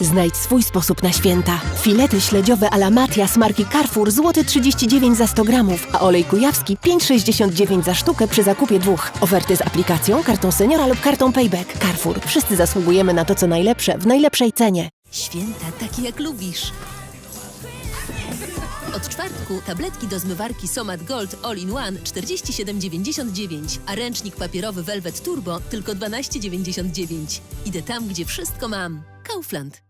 Znajdź swój sposób na święta. Filety śledziowe ala Matias marki Carrefour złoty 39 za 100 gramów, a olej kujawski 5,69 za sztukę przy zakupie dwóch. Oferty z aplikacją, kartą seniora lub kartą payback. Carrefour. Wszyscy zasługujemy na to, co najlepsze w najlepszej cenie. Święta takie jak lubisz. Od czwartku tabletki do zmywarki Somat Gold All-in-One 47,99, a ręcznik papierowy Velvet Turbo tylko 12,99. Idę tam, gdzie wszystko mam. Kaufland.